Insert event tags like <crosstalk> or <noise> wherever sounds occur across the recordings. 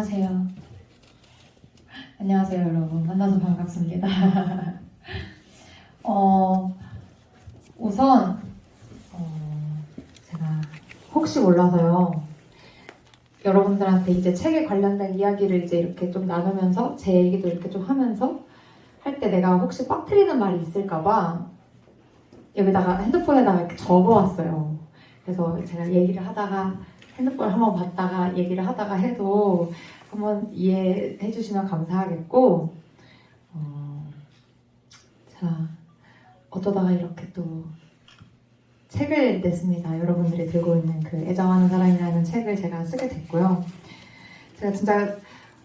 안녕하세요. 안녕하세요, 여러분. 만나서 반갑습니다. <laughs> 어, 우선, 어, 제가 혹시 몰라서요. 여러분들한테 이제 책에 관련된 이야기를 이제 이렇게 좀 나누면서 제 얘기도 이렇게 좀 하면서 할 때 내가 혹시 빠뜨리는 말이 있을까봐 여기다가 핸드폰에다가 이렇게 적어왔어요. 그래서 제가 얘기를 하다가 핸드폰을 한번 봤다가 얘기를 하다가 해도 한번 이해해 주시면 감사하겠고, 어, 자, 어쩌다가 이렇게 또 책을 냈습니다. 여러분들이 들고 있는 그 애정하는 사람이라는 책을 제가 쓰게 됐고요. 제가 진짜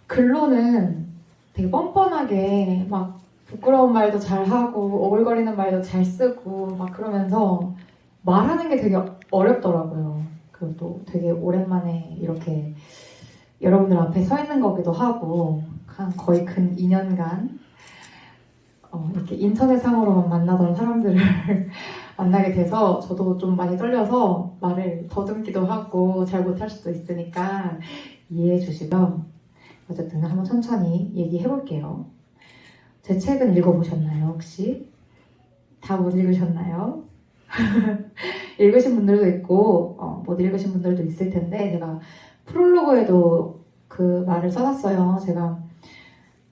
글로는 되게 뻔뻔하게 막 부끄러운 말도 잘 하고 오글거리는 말도 잘 쓰고 막 그러면서 말하는 게 되게 어렵더라고요. 그것도 되게 오랜만에 이렇게 여러분들 앞에 서 있는 거기도 하고 한 거의 근 2년간 어, 이렇게 인터넷상으로만 만나던 사람들을 <laughs> 만나게 돼서 저도 좀 많이 떨려서 말을 더듬기도 하고 잘 못할 수도 있으니까 이해해 주시면 어쨌든 한번 천천히 얘기해 볼게요. 제 책은 읽어보셨나요, 혹시? 다 못 읽으셨나요? <laughs> 읽으신 분들도 있고, 어, 못 읽으신 분들도 있을 텐데, 제가 프롤로그에도 그 말을 써놨어요. 제가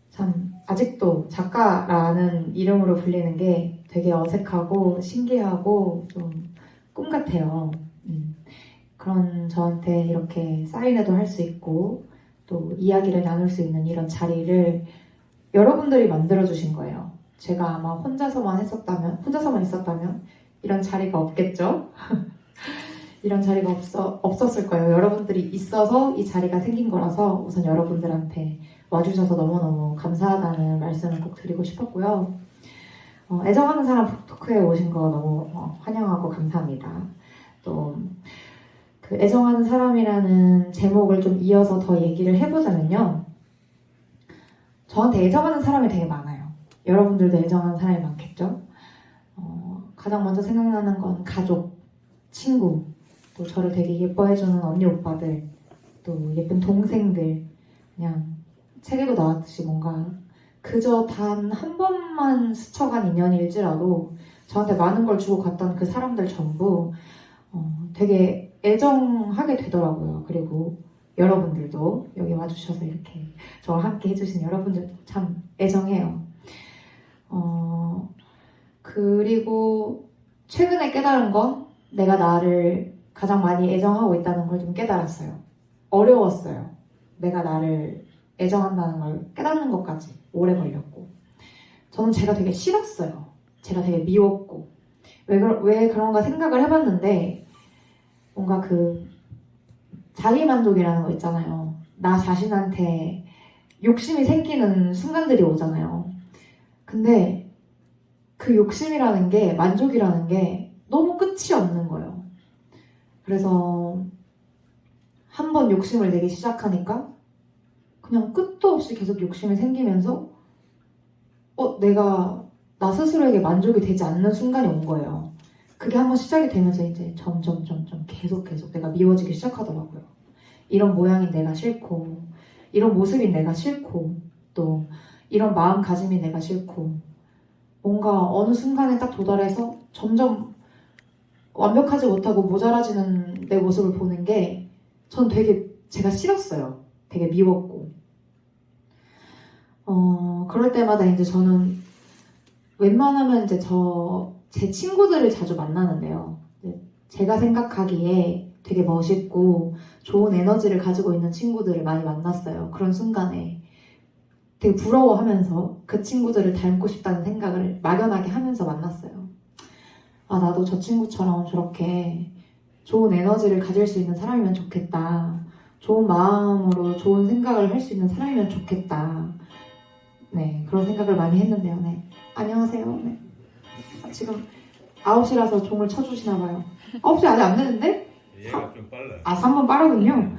참, 아직도 작가라는 이름으로 불리는 게 되게 어색하고 신기하고 좀 꿈 같아요. 음, 그런 저한테 이렇게 사인회도 할 수 있고, 또 이야기를 나눌 수 있는 이런 자리를 여러분들이 만들어 주신 거예요. 제가 아마 혼자서만 했었다면, 혼자서만 있었다면, 이런 자리가 없겠죠? <laughs> 이런 자리가 없어, 없었을 거예요. 여러분들이 있어서 이 자리가 생긴 거라서 우선 여러분들한테 와주셔서 너무너무 감사하다는 말씀을 꼭 드리고 싶었고요. 어, 애정하는 사람 북토크에 오신 거 너무 어, 환영하고 감사합니다. 또, 그 애정하는 사람이라는 제목을 좀 이어서 더 얘기를 해보자면요. 저한테 애정하는 사람이 되게 많아요. 여러분들도 애정하는 사람이 많겠죠? 어, 가장 먼저 생각나는 건 가족, 친구, 또 저를 되게 예뻐해주는 언니 오빠들, 또 예쁜 동생들, 그냥 책에도 나왔듯이 뭔가 그저 단 한 번만 스쳐간 인연일지라도 저한테 많은 걸 주고 갔던 그 사람들 전부 어, 되게 애정하게 되더라고요. 그리고 여러분들도 여기 와주셔서 이렇게 저와 함께 해주신 여러분들 참 애정해요. 어, 그리고 최근에 깨달은 건 내가 나를 가장 많이 애정하고 있다는 걸 좀 깨달았어요. 어려웠어요. 내가 나를 애정한다는 걸 깨닫는 것까지 오래 걸렸고. 저는 제가 되게 싫었어요. 제가 되게 미웠고. 왜, 그러, 왜 그런가 생각을 해봤는데, 뭔가 그, 자기만족이라는 거 있잖아요. 나 자신한테 욕심이 생기는 순간들이 오잖아요. 근데 그 욕심이라는 게, 만족이라는 게 너무 끝이 없는 거예요. 그래서 한 번 욕심을 내기 시작하니까 그냥 끝도 없이 계속 욕심이 생기면서 어, 내가 나 스스로에게 만족이 되지 않는 순간이 온 거예요. 그게 한번 시작이 되면서 이제 점점 점점 계속 계속 내가 미워지기 시작하더라고요. 이런 모양이 내가 싫고 이런 모습이 내가 싫고 또 이런 마음가짐이 내가 싫고 뭔가 어느 순간에 딱 도달해서 점점 완벽하지 못하고 모자라지는 내 모습을 보는 게 전 되게 제가 싫었어요. 되게 미웠고. 어, 그럴 때마다 이제 저는 웬만하면 이제 저, 제 친구들을 자주 만나는데요. 제가 생각하기에 되게 멋있고 좋은 에너지를 가지고 있는 친구들을 많이 만났어요. 그런 순간에. 되게 부러워하면서 그 친구들을 닮고 싶다는 생각을 막연하게 하면서 만났어요. 아, 나도 저 친구처럼 저렇게 좋은 에너지를 가질 수 있는 사람이면 좋겠다. 좋은 마음으로 좋은 생각을 할 수 있는 사람이면 좋겠다. 네, 그런 생각을 많이 했는데요. 네. 안녕하세요. 네. 아, 지금 9시라서 종을 쳐주시나 봐요. 9시 아직 안 됐는데? 얘가 좀 빨라요. 아, 3번 빠르군요.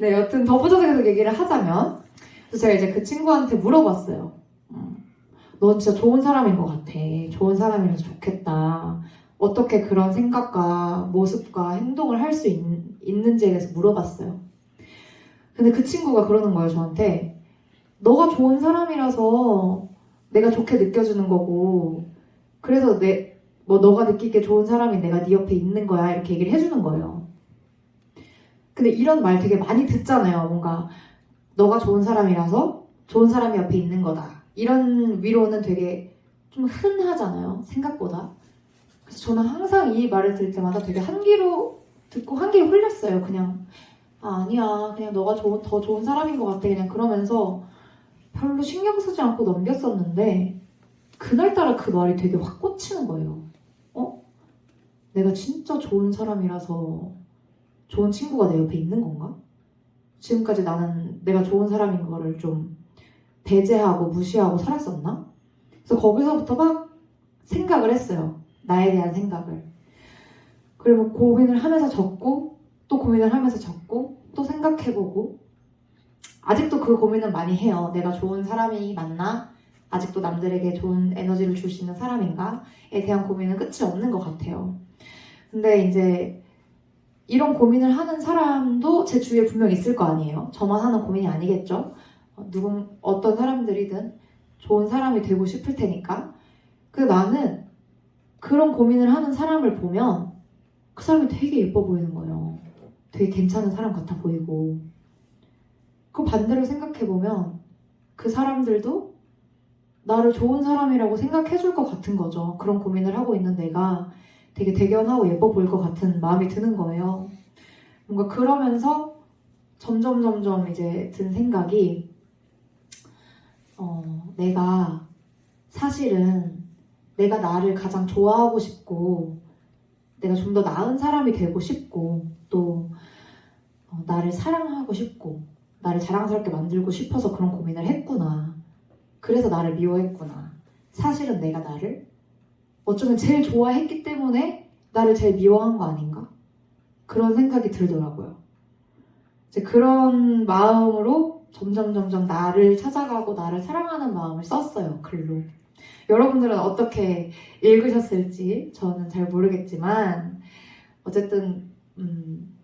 네, 여튼 덧붙여서 계속 얘기를 하자면, 그래서 제가 이제 그 친구한테 물어봤어요. 음, 넌 진짜 좋은 사람인 것 같아. 좋은 사람이라서 좋겠다. 어떻게 그런 생각과 모습과 행동을 할 수 있는지에 대해서 물어봤어요. 근데 그 친구가 그러는 거예요, 저한테. 너가 좋은 사람이라서 내가 좋게 느껴주는 거고, 그래서 내, 뭐 너가 느끼기에 좋은 사람이 내가 네 옆에 있는 거야. 이렇게 얘기를 해주는 거예요. 근데 이런 말 되게 많이 듣잖아요. 뭔가, 너가 좋은 사람이라서 좋은 사람이 옆에 있는 거다. 이런 위로는 되게 좀 흔하잖아요. 생각보다. 그래서 저는 항상 이 말을 들을 때마다 되게 한 귀로 듣고 한 귀로 흘렸어요. 그냥 아, 아니야. 그냥 너가 좋은, 더 좋은 사람인 것 같아. 그냥 그러면서 별로 신경 쓰지 않고 넘겼었는데 그날따라 그 말이 되게 확 꽂히는 거예요. 어? 내가 진짜 좋은 사람이라서 좋은 친구가 내 옆에 있는 건가? 지금까지 나는 내가 좋은 사람인 거를 좀 배제하고 무시하고 살았었나? 그래서 거기서부터 막 생각을 했어요. 나에 대한 생각을. 그리고 고민을 하면서 적고, 또 고민을 하면서 적고, 또 생각해보고, 아직도 그 고민은 많이 해요. 내가 좋은 사람이 맞나? 아직도 남들에게 좋은 에너지를 줄 수 있는 사람인가?에 대한 고민은 끝이 없는 것 같아요. 근데 이제 이런 고민을 하는 사람도 제 주위에 분명 있을 거 아니에요. 저만 하는 고민이 아니겠죠? 어, 누군, 어떤 사람들이든 좋은 사람이 되고 싶을 테니까. 그 나는 그런 고민을 하는 사람을 보면 그 사람이 되게 예뻐 보이는 거예요. 되게 괜찮은 사람 같아 보이고. 그 반대로 생각해 보면 그 사람들도 나를 좋은 사람이라고 생각해 줄 것 같은 거죠. 그런 고민을 하고 있는 내가 되게 대견하고 예뻐 보일 것 같은 마음이 드는 거예요. 뭔가 그러면서 점점 점점 이제 든 생각이 어, 내가 사실은 내가 나를 가장 좋아하고 싶고 내가 좀 더 나은 사람이 되고 싶고 또 어, 나를 사랑하고 싶고 나를 자랑스럽게 만들고 싶어서 그런 고민을 했구나. 그래서 나를 미워했구나. 사실은 내가 나를 어쩌면 제일 좋아했기 때문에 나를 제일 미워한 거 아닌가? 그런 생각이 들더라고요. 이제 그런 마음으로 점점 점점 나를 찾아가고 나를 사랑하는 마음을 썼어요, 글로. 여러분들은 어떻게 읽으셨을지 저는 잘 모르겠지만 어쨌든 음,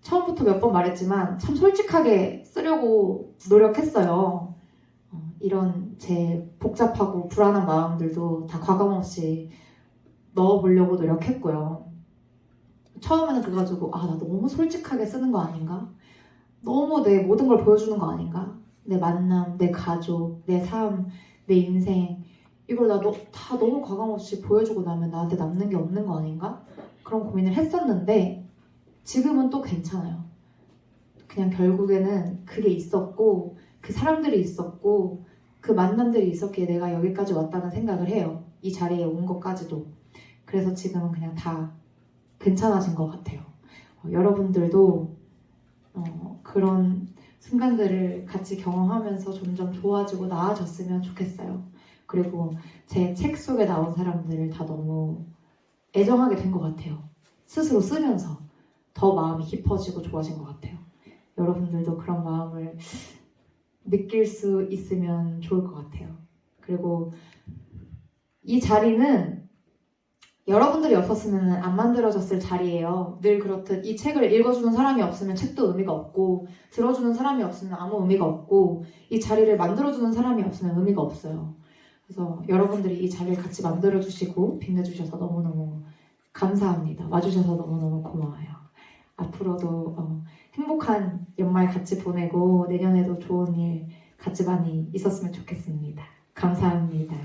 처음부터 몇 번 말했지만 참 솔직하게 쓰려고 노력했어요. 어, 이런 제 복잡하고 불안한 마음들도 다 과감없이 넣어보려고 노력했고요. 처음에는 그래가지고 아 나 너무 솔직하게 쓰는 거 아닌가? 너무 내 모든 걸 보여주는 거 아닌가? 내 만남, 내 가족, 내 삶, 내 인생 이걸 나 다 너무 과감없이 보여주고 나면 나한테 남는 게 없는 거 아닌가? 그런 고민을 했었는데 지금은 또 괜찮아요. 그냥 결국에는 그게 있었고 그 사람들이 있었고 그 만남들이 있었기에 내가 여기까지 왔다는 생각을 해요. 이 자리에 온 것까지도. 그래서 지금은 그냥 다 괜찮아진 것 같아요. 어, 여러분들도 어, 그런 순간들을 같이 경험하면서 점점 좋아지고 나아졌으면 좋겠어요. 그리고 제 책 속에 나온 사람들을 다 너무 애정하게 된 것 같아요. 스스로 쓰면서 더 마음이 깊어지고 좋아진 것 같아요. 여러분들도 그런 마음을 느낄 수 있으면 좋을 것 같아요. 그리고 이 자리는 여러분들이 없었으면 안 만들어졌을 자리예요. 늘 그렇듯 이 책을 읽어주는 사람이 없으면 책도 의미가 없고 들어주는 사람이 없으면 아무 의미가 없고 이 자리를 만들어주는 사람이 없으면 의미가 없어요. 그래서 여러분들이 이 자리를 같이 만들어주시고 빛내주셔서 너무너무 감사합니다. 와주셔서 너무너무 고마워요. 앞으로도 어, 행복한 연말 같이 보내고 내년에도 좋은 일 같이 많이 있었으면 좋겠습니다. 감사합니다.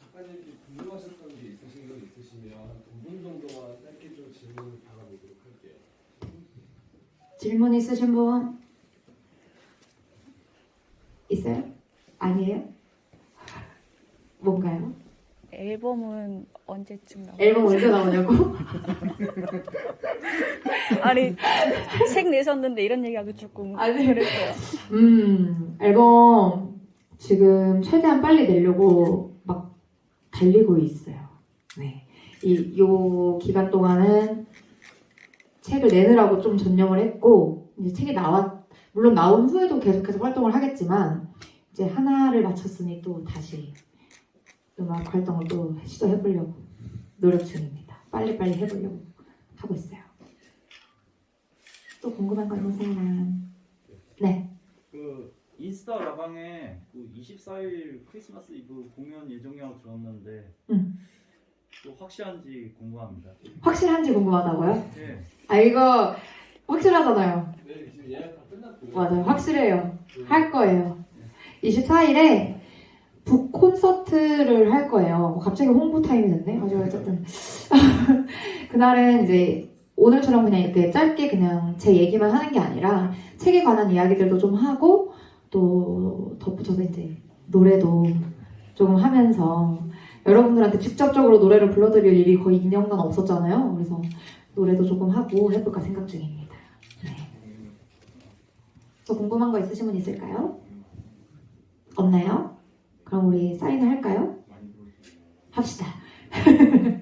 작가님께 궁금하셨던 게 있으신 건 있으시면 두 분 정도만 짧게 좀 질문을 받아보도록 할게요. 질문 있으신 분 있어요? 아니에요? 뭔가요? 앨범은 언제쯤 나와요? 앨범 언제 나오냐고? <laughs> 아니 책 내셨는데 이런 얘기하기 조금 아니. 그랬어요. 음, 앨범 지금 최대한 빨리 내려고 막 달리고 있어요. 네. 이, 요 기간 동안은 책을 내느라고 좀 전념을 했고, 이제 책이 나왔, 물론 나온 후에도 계속해서 활동을 하겠지만, 이제 하나를 마쳤으니 또 다시 음악 활동을 또 시도해보려고 노력 중입니다. 빨리빨리 해보려고 하고 있어요. 또 궁금한 거 있는 사람? 네. 그 인스타 라방에 그 24일 크리스마스 이브 공연 예정이라고 들었는데 응. 또 확실한지 궁금합니다. 확실한지 궁금하다고요? 네. 아 이거 확실하잖아요. 네, 지금 예약 다 끝났고요. 맞아요. 확실해요. 그할 거예요. 24일에 북 콘서트를 할 거예요. 뭐 갑자기 홍보 타임이 됐네. 아주 어쨌든 <laughs> 그날은 이제 오늘처럼 그냥 이렇게 짧게 그냥 제 얘기만 하는 게 아니라 책에 관한 이야기들도 좀 하고 또 덧붙여서 이제 노래도 조금 하면서 여러분들한테 직접적으로 노래를 불러드릴 일이 거의 2년간 없었잖아요. 그래서 노래도 조금 하고 해볼까 생각 중입니다. 네. 또 궁금한 거 있으신 분 있을까요? 없나요? 그럼 우리 사인을 할까요? 합시다. <laughs>